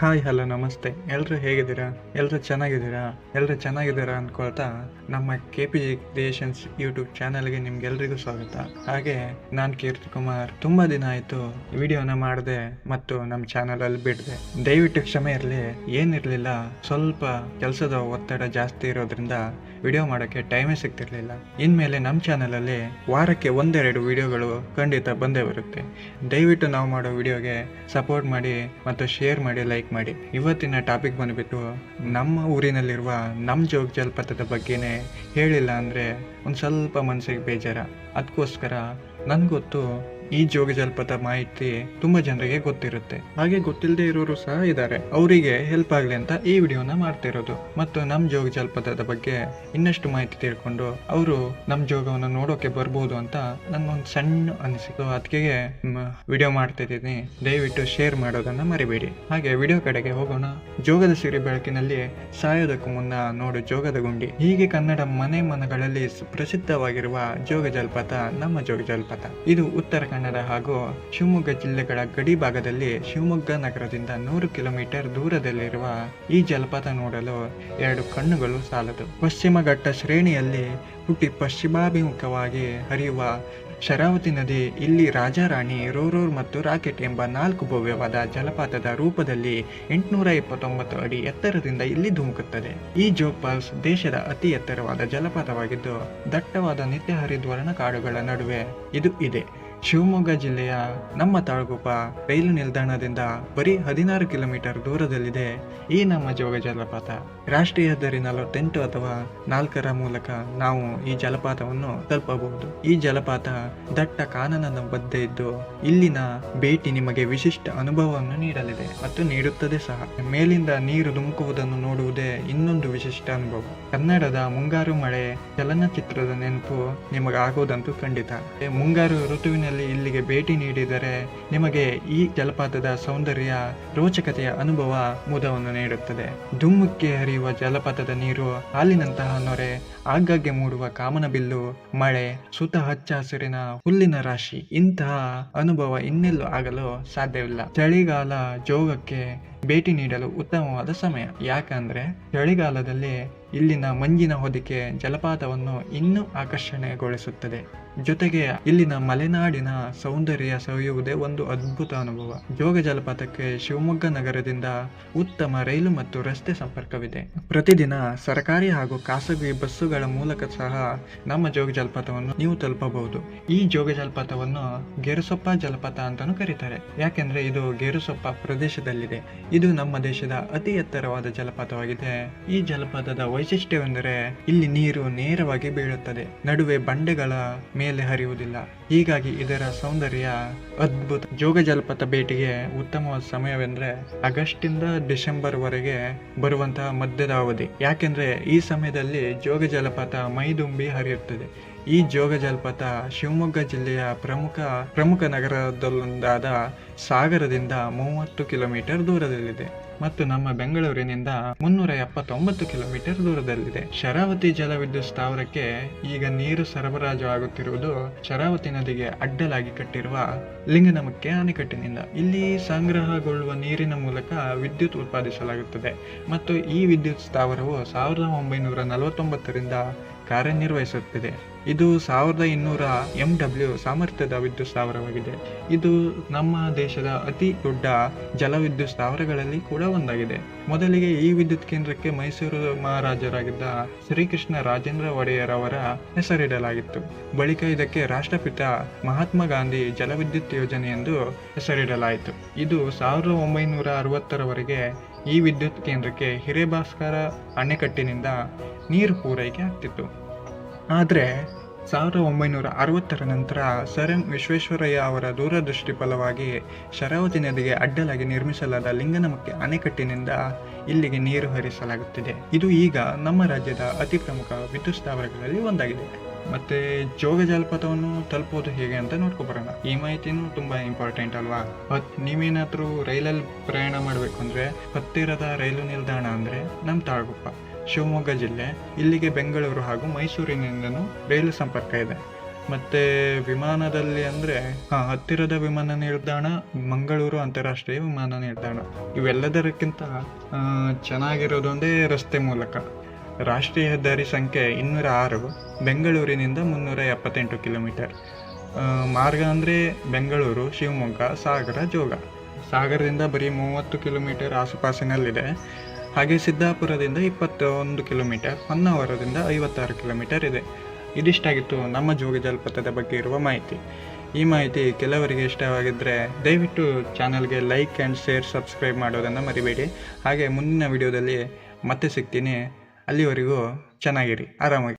Hi hello ನಮಸ್ತೆ. ಎಲ್ಲರೂ ಹೇಗಿದ್ದೀರಾ? ಎಲ್ಲರೂ ಚೆನ್ನಾಗಿದ್ದೀರಾ? ಎಲ್ಲರೂ ಚೆನ್ನಾಗಿದ್ದೀರಾ ಅನ್ಕೊಳ್ತಾ ನಮ್ಮ K P G creations YouTube ಚಾನಲ್ಗೆ ನಿಮ್ಗೆಲ್ರಿಗೂ ಸ್ವಾಗತ. ಹಾಗೆ ನಾನು ಕೀರ್ತಿ ಕುಮಾರ್. ತುಂಬ ದಿನ ಆಯಿತು ವಿಡಿಯೋನ ಮಾಡಿದೆ ಮತ್ತು ನಮ್ಮ ಚಾನಲಲ್ಲಿ ಬಿಡಿದೆ. ದಯವಿಟ್ಟು ಕ್ಷಮೆ ಇರಲಿ, ಏನಿರಲಿಲ್ಲ, ಸ್ವಲ್ಪ ಕೆಲಸದ ಒತ್ತಡ ಜಾಸ್ತಿ ಇರೋದ್ರಿಂದ ವಿಡಿಯೋ ಮಾಡೋಕ್ಕೆ ಟೈಮೇ ಸಿಗ್ತಿರ್ಲಿಲ್ಲ. ಇನ್ಮೇಲೆ ನಮ್ಮ ಚಾನಲಲ್ಲಿ ವಾರಕ್ಕೆ ಒಂದೆರಡು ವಿಡಿಯೋಗಳು ಖಂಡಿತ ಬಂದೇ ಬರುತ್ತೆ. ದಯವಿಟ್ಟು ನಾವು ಮಾಡೋ ವಿಡಿಯೋಗೆ ಸಪೋರ್ಟ್ ಮಾಡಿ ಮತ್ತು ಶೇರ್ ಮಾಡಿ, ಲೈಕ್ ಮಾಡಿ. ಇವತ್ತಿನ ಟಾಪಿಕ್ ಬಂದುಬಿಟ್ಟು ನಮ್ಮ ಊರಿನಲ್ಲಿರುವ ನಮ್ಮ ಜೋಗ ಜಲಪಾತದ ಬಗ್ಗೆನೇ ಹೇಳಿಲ್ಲ ಅಂದರೆ ಒಂದು ಸ್ವಲ್ಪ ಮನಸ್ಸಿಗೆ ಬೇಜಾರ. ಅದಕ್ಕೋಸ್ಕರ ನನಗೊತ್ತು ಈ ಜೋಗ ಜಲಪಾತ ಮಾಹಿತಿ ತುಂಬಾ ಜನರಿಗೆ ಗೊತ್ತಿರುತ್ತೆ. ಹಾಗೆ ಗೊತ್ತಿಲ್ಲದೆ ಇರೋರು ಸಹ ಇದ್ದಾರೆ. ಅವರಿಗೆ ಹೆಲ್ಪ್ ಆಗಲಿ ಅಂತ ಈ ವಿಡಿಯೋನ ಮಾಡ್ತಿರೋದು ಮತ್ತು ನಮ್ಮ ಜೋಗ ಜಲಪಾತದ ಬಗ್ಗೆ ಇನ್ನಷ್ಟು ಮಾಹಿತಿ ತಿಳ್ಕೊಂಡು ಅವರು ನಮ್ಮ ಜೋಗವನ್ನು ನೋಡೋಕೆ ಬರ್ಬೋದು ಅಂತ ನನ್ಗೊಂದು ಸಣ್ಣ ಅನಿಸಿತು ಅದಕ್ಕೆ ವಿಡಿಯೋ ಮಾಡ್ತಿದ್ದೀನಿ ದಯವಿಟ್ಟು ಶೇರ್ ಮಾಡೋದನ್ನ ಮರಿಬೇಡಿ. ಹಾಗೆ ವಿಡಿಯೋ ಕಡೆಗೆ ಹೋಗೋಣ. ಜೋಗದ ಸಿರಿ ಬೆಳಕಿನಲ್ಲಿ ಸಾಯೋದಕ್ಕೂ ಮುನ್ನ ನೋಡು ಜೋಗದ ಗುಂಡಿ. ಹೀಗೆ ಕನ್ನಡ ಮನೆ ಮನಗಳಲ್ಲಿ ಪ್ರಸಿದ್ಧವಾಗಿರುವ ಜೋಗ ಜಲಪಾತ ನಮ್ಮ ಜೋಗ ಜಲಪಾತ ಇದು ಉತ್ತರ ಕನ್ನಡ ಹಾಗೂ ಶಿವಮೊಗ್ಗ ಜಿಲ್ಲೆಗಳ ಗಡಿ ಭಾಗದಲ್ಲಿ ಶಿವಮೊಗ್ಗ ನಗರದಿಂದ ನೂರು ಕಿಲೋಮೀಟರ್ ದೂರದಲ್ಲಿರುವ ಈ ಜಲಪಾತ ನೋಡಲು ಎರಡು ಕಣ್ಣುಗಳು ಸಾಲದು. ಪಶ್ಚಿಮ ಘಟ್ಟ ಶ್ರೇಣಿಯಲ್ಲಿ ಹುಟ್ಟಿ ಪಶ್ಚಿಮಾಭಿಮುಖವಾಗಿ ಹರಿಯುವ ಶರಾವತಿ ನದಿ, ಇಲ್ಲಿ ರಾಜಾರಾಣಿ, ರೋರೋರ್ ಮತ್ತು ರಾಕೆಟ್ ಎಂಬ ನಾಲ್ಕು ಭವ್ಯವಾದ ಜಲಪಾತದ ರೂಪದಲ್ಲಿ ಎಂಟುನೂರ ಇಪ್ಪತ್ತೊಂಬತ್ತು ಅಡಿ ಎತ್ತರದಿಂದ ಇಲ್ಲಿ ಧುಮುಕುತ್ತದೆ. ಈ ಜೋಗ್ ಫಾಲ್ಸ್ ದೇಶದ ಅತಿ ಎತ್ತರವಾದ ಜಲಪಾತವಾಗಿದ್ದು, ದಟ್ಟವಾದ ನಿತ್ಯ ಹರಿದ್ವರ್ಣ ಕಾಡುಗಳ ನಡುವೆ ಇದು ಇದೆ. ಶಿವಮೊಗ್ಗ ಜಿಲ್ಲೆಯ ನಮ್ಮ ತಾಳಗುಪ್ಪ ರೈಲು ನಿಲ್ದಾಣದಿಂದ ಬರೀ ಹದಿನಾರು ಕಿಲೋಮೀಟರ್ ದೂರದಲ್ಲಿದೆ ಈ ನಮ್ಮ ಜೋಗ ಜಲಪಾತ. ರಾಷ್ಟ್ರೀಯ ಹೆದ್ದಾರಿ ನಲವತ್ತೆಂಟು ಅಥವಾ ನಾಲ್ಕರ ಮೂಲಕ ನಾವು ಈ ಜಲಪಾತವನ್ನು ತಲುಪಬಹುದು. ಈ ಜಲಪಾತ ದಟ್ಟ ಕಾನನದ ಮಧ್ಯೆ ಇದ್ದು ಇಲ್ಲಿನ ಭೇಟಿ ನಿಮಗೆ ವಿಶಿಷ್ಟ ಅನುಭವವನ್ನು ನೀಡಲಿದೆ ಮತ್ತು ನೀಡುತ್ತದೆ ಸಹ. ಮೇಲಿಂದ ನೀರು ಧುಮುಕುವುದನ್ನು ನೋಡುವುದೇ ಇನ್ನೊಂದು ವಿಶಿಷ್ಟ ಅನುಭವ. ಕನ್ನಡದ ಮುಂಗಾರು ಮಳೆ ಚಲನಚಿತ್ರದ ನೆನಪು ನಿಮಗಾಗುವುದಂತೂ ಖಂಡಿತ. ಮುಂಗಾರು ಮುಂಗಾರು ಋತುವಿನಲ್ಲಿ ಇಲ್ಲಿಗೆ ಭೇಟಿ ನೀಡಿದರೆ ನಿಮಗೆ ಈ ಜಲಪಾತದ ಸೌಂದರ್ಯ, ರೋಚಕತೆಯ ಅನುಭವ ಮುದವನ್ನು ನೀಡುತ್ತದೆ. ಧುಮ್ಮುಕ್ಕೆ ಹರಿಯುವ ಜಲಪಾತದ ನೀರು, ಹಾಲಿನಂತಹ ನೊರೆ, ಆಗಾಗ್ಗೆ ಮೂಡುವ ಕಾಮನಬಿಲ್ಲು ಮಳೆ, ಸುತ ಹಚ್ಚ ಹಸಿರಿನ ಹುಲ್ಲಿನ ರಾಶಿ, ಇಂತಹ ಅನುಭವ ಇನ್ನೆಲ್ಲೂ ಆಗಲು ಸಾಧ್ಯವಿಲ್ಲ. ಚಳಿಗಾಲ ಜೋಗಕ್ಕೆ ಭೇಟಿ ನೀಡಲು ಉತ್ತಮವಾದ ಸಮಯ. ಯಾಕಂದ್ರೆ ಚಳಿಗಾಲದಲ್ಲಿ ಇಲ್ಲಿನ ಮಂಜಿನ ಹೊದಿಕೆ ಜಲಪಾತವನ್ನು ಇನ್ನೂ ಆಕರ್ಷಣೆಗೊಳಿಸುತ್ತದೆ. ಜೊತೆಗೆ ಇಲ್ಲಿನ ಮಲೆನಾಡಿನ ಸೌಂದರ್ಯ ಸವಿಯುವುದೇ ಒಂದು ಅದ್ಭುತ ಅನುಭವ. ಜೋಗ ಜಲಪಾತಕ್ಕೆ ಶಿವಮೊಗ್ಗ ನಗರದಿಂದ ಉತ್ತಮ ರೈಲು ಮತ್ತು ರಸ್ತೆ ಸಂಪರ್ಕವಿದೆ. ಪ್ರತಿದಿನ ಸರ್ಕಾರಿ ಹಾಗೂ ಖಾಸಗಿ ಬಸ್ಸುಗಳ ಮೂಲಕ ಸಹ ನಮ್ಮ ಜೋಗ ಜಲಪಾತವನ್ನು ನೀವು ತಲುಪಬಹುದು. ಈ ಜೋಗ ಜಲಪಾತವನ್ನು ಗೇರುಸೊಪ್ಪ ಜಲಪಾತ ಅಂತಾನೂ ಕರೀತಾರೆ. ಯಾಕೆಂದ್ರೆ ಇದು ಗೇರುಸೊಪ್ಪ ಪ್ರದೇಶದಲ್ಲಿದೆ. ಇದು ನಮ್ಮ ದೇಶದ ಅತಿ ಎತ್ತರವಾದ ಜಲಪಾತವಾಗಿದೆ. ಈ ಜಲಪಾತದ ವೈಶಿಷ್ಟ್ಯವೆಂದರೆ ಇಲ್ಲಿ ನೀರು ನೇರವಾಗಿ ಬೀಳುತ್ತದೆ. ನಡುವೆ ಬಂಡೆಗಳ ಮೇಲೆ ಹರಿಯುವುದಿಲ್ಲ. ಹೀಗಾಗಿ ಇದರ ಸೌಂದರ್ಯ ಅದ್ಭುತ. ಜೋಗ ಜಲಪಾತ ಭೇಟಿಗೆ ಉತ್ತಮವಾದ ಸಮಯವೆಂದ್ರೆ ಆಗಸ್ಟ್ ಇಂದ ಡಿಸೆಂಬರ್ ವರೆಗೆ ಬರುವಂತಹ ಮಧ್ಯದ ಅವಧಿ. ಯಾಕೆಂದ್ರೆ ಈ ಸಮಯದಲ್ಲಿ ಜೋಗ ಜಲಪಾತ ಮೈದುಂಬಿ ಹರಿಯುತ್ತದೆ. ಈ ಜೋಗ ಜಲಪಾತ ಶಿವಮೊಗ್ಗ ಜಿಲ್ಲೆಯ ಪ್ರಮುಖ ಪ್ರಮುಖ ನಗರದಲ್ಲೊಂದಾದ ಸಾಗರದಿಂದ ಮೂವತ್ತು ಕಿಲೋಮೀಟರ್ ದೂರದಲ್ಲಿದೆ ಮತ್ತು ನಮ್ಮ ಬೆಂಗಳೂರಿನಿಂದ ಮುನ್ನೂರ ಎಪ್ಪತ್ತೊಂಬತ್ತು ಕಿಲೋಮೀಟರ್ ದೂರದಲ್ಲಿದೆ. ಶರಾವತಿ ಜಲವಿದ್ಯುತ್ ಸ್ಥಾವರಕ್ಕೆ ಈಗ ನೀರು ಸರಬರಾಜು ಆಗುತ್ತಿರುವುದು ಶರಾವತಿ ನದಿಗೆ ಅಡ್ಡಲಾಗಿ ಕಟ್ಟಿರುವ ಲಿಂಗನಮಕ್ಕೆ ಅಣೆಕಟ್ಟಿನಿಂದ ಇಲ್ಲಿ ಸಂಗ್ರಹಗೊಳ್ಳುವ ನೀರಿನ ಮೂಲಕ ವಿದ್ಯುತ್ ಉತ್ಪಾದಿಸಲಾಗುತ್ತದೆ ಮತ್ತು ಈ ವಿದ್ಯುತ್ ಸ್ಥಾವರವು ಸಾವಿರದ ಒಂಬೈನೂರ ನಲವತ್ತೊಂಬತ್ತರಿಂದ ಕಾರ್ಯನಿರ್ವಹಿಸುತ್ತಿದೆ. ಇದು ಸಾವಿರದ ಇನ್ನೂರ ಎಂ ಡಬ್ಲ್ಯೂ ಸಾಮರ್ಥ್ಯದ ವಿದ್ಯುತ್ ಸ್ಥಾವರವಾಗಿದೆ. ಇದು ನಮ್ಮ ದೇಶದ ಅತಿ ದೊಡ್ಡ ಜಲವಿದ್ಯುತ್ ಸ್ಥಾವರಗಳಲ್ಲಿ ಕೂಡ ಒಂದಾಗಿದೆ. ಮೊದಲಿಗೆ ಈ ವಿದ್ಯುತ್ ಕೇಂದ್ರಕ್ಕೆ ಮೈಸೂರು ಮಹಾರಾಜರಾಗಿದ್ದ ಶ್ರೀಕೃಷ್ಣ ರಾಜೇಂದ್ರ ಒಡೆಯರ್ ಅವರ ಹೆಸರಿಡಲಾಗಿತ್ತು. ಬಳಿಕ ಇದಕ್ಕೆ ರಾಷ್ಟ್ರಪಿತ ಮಹಾತ್ಮ ಗಾಂಧಿ ಜಲವಿದ್ಯುತ್ ಯೋಜನೆ ಎಂದು ಹೆಸರಿಡಲಾಯಿತು. ಇದು ಸಾವಿರದ ಒಂಬೈನೂರ ಅರವತ್ತರವರೆಗೆ ಈ ವಿದ್ಯುತ್ ಕೇಂದ್ರಕ್ಕೆ ಹಿರೇಭಾಸ್ಕರ ಅಣೆಕಟ್ಟಿನಿಂದ ನೀರು ಪೂರೈಕೆ ಆಗ್ತಿತ್ತು. ಆದರೆ ಸಾವಿರದ ಒಂಬೈನೂರ ಅರವತ್ತರ ನಂತರ ಸರ್ ಎಂ ವಿಶ್ವೇಶ್ವರಯ್ಯ ಅವರ ದೂರದೃಷ್ಟಿ ಫಲವಾಗಿ ಶರಾವತಿ ನದಿಗೆ ಅಡ್ಡಲಾಗಿ ನಿರ್ಮಿಸಲಾದ ಲಿಂಗನಮಕ್ಕೆ ಅಣೆಕಟ್ಟಿನಿಂದ ಇಲ್ಲಿಗೆ ನೀರು ಹರಿಸಲಾಗುತ್ತಿದೆ. ಇದು ಈಗ ನಮ್ಮ ರಾಜ್ಯದ ಅತಿ ಪ್ರಮುಖ ವಿದ್ಯುತ್ ಸ್ಥಾವರಗಳಲ್ಲಿ ಒಂದಾಗಿದೆ. ಮತ್ತೆ ಜೋಗ ಜಲಪಾತವನ್ನು ತಲುಪೋದು ಹೇಗೆ ಅಂತ ನೋಡ್ಕೊಬರೋಣ ಈ ಮಾಹಿತಿನೂ ತುಂಬಾ ಇಂಪಾರ್ಟೆಂಟ್ ಅಲ್ವಾ? ಹತ್, ನೀವೇನಾದ್ರೂ ರೈಲಲ್ಲಿ ಪ್ರಯಾಣ ಮಾಡಬೇಕು ಅಂದ್ರೆ ಹತ್ತಿರದ ರೈಲು ನಿಲ್ದಾಣ ಅಂದ್ರೆ ನಮ್ಮ ತಾಳಗುಪ್ಪ. ಶಿವಮೊಗ್ಗ ಜಿಲ್ಲೆ, ಇಲ್ಲಿಗೆ ಬೆಂಗಳೂರು ಹಾಗೂ ಮೈಸೂರಿನಿಂದನೂ ರೈಲು ಸಂಪರ್ಕ ಇದೆ. ಮತ್ತು ವಿಮಾನದಲ್ಲಿ ಅಂದರೆ ಹಾಂ ಹತ್ತಿರದ ವಿಮಾನ ನಿಲ್ದಾಣ, ಮಂಗಳೂರು ಅಂತಾರಾಷ್ಟ್ರೀಯ ವಿಮಾನ ನಿಲ್ದಾಣ. ಇವೆಲ್ಲದಕ್ಕಿಂತ ಚೆನ್ನಾಗಿರೋದೊಂದೇ ರಸ್ತೆ ಮೂಲಕ. ರಾಷ್ಟ್ರೀಯ ಹೆದ್ದಾರಿ ಸಂಖ್ಯೆ ಇನ್ನೂರ ಆರು, ಬೆಂಗಳೂರಿನಿಂದ ಮುನ್ನೂರ ಎಪ್ಪತ್ತೆಂಟು ಕಿಲೋಮೀಟರ್. ಮಾರ್ಗ ಅಂದರೆ ಬೆಂಗಳೂರು, ಶಿವಮೊಗ್ಗ, ಸಾಗರ, ಜೋಗ. ಸಾಗರದಿಂದ ಬರೀ ಮೂವತ್ತು ಕಿಲೋಮೀಟರ್ ಆಸುಪಾಸಿನಲ್ಲಿದೆ. ಹಾಗೆ ಸಿದ್ದಾಪುರದಿಂದ ಇಪ್ಪತ್ತೊಂದು ಕಿಲೋಮೀಟರ್, ಹೊನ್ನಾವರದಿಂದ ಐವತ್ತಾರು ಕಿಲೋಮೀಟರ್ ಇದೆ. ಇದಿಷ್ಟಾಗಿತ್ತು ನಮ್ಮ ಜೋಗ ಜಲಪಾತದ ಬಗ್ಗೆ ಇರುವ ಮಾಹಿತಿ. ಈ ಮಾಹಿತಿ ಕೆಲವರಿಗೆ ಇಷ್ಟವಾಗಿದ್ದರೆ ದಯವಿಟ್ಟು ಚಾನಲ್ಗೆ ಲೈಕ್ ಆ್ಯಂಡ್ ಶೇರ್, ಸಬ್ಸ್ಕ್ರೈಬ್ ಮಾಡೋದನ್ನು ಮರಿಬೇಡಿ. ಹಾಗೆ ಮುಂದಿನ ವಿಡಿಯೋದಲ್ಲಿ ಮತ್ತೆ ಸಿಗ್ತೀನಿ. ಅಲ್ಲಿವರೆಗೂ ಚೆನ್ನಾಗಿರಿ. ಆರಾಮಾಗಿ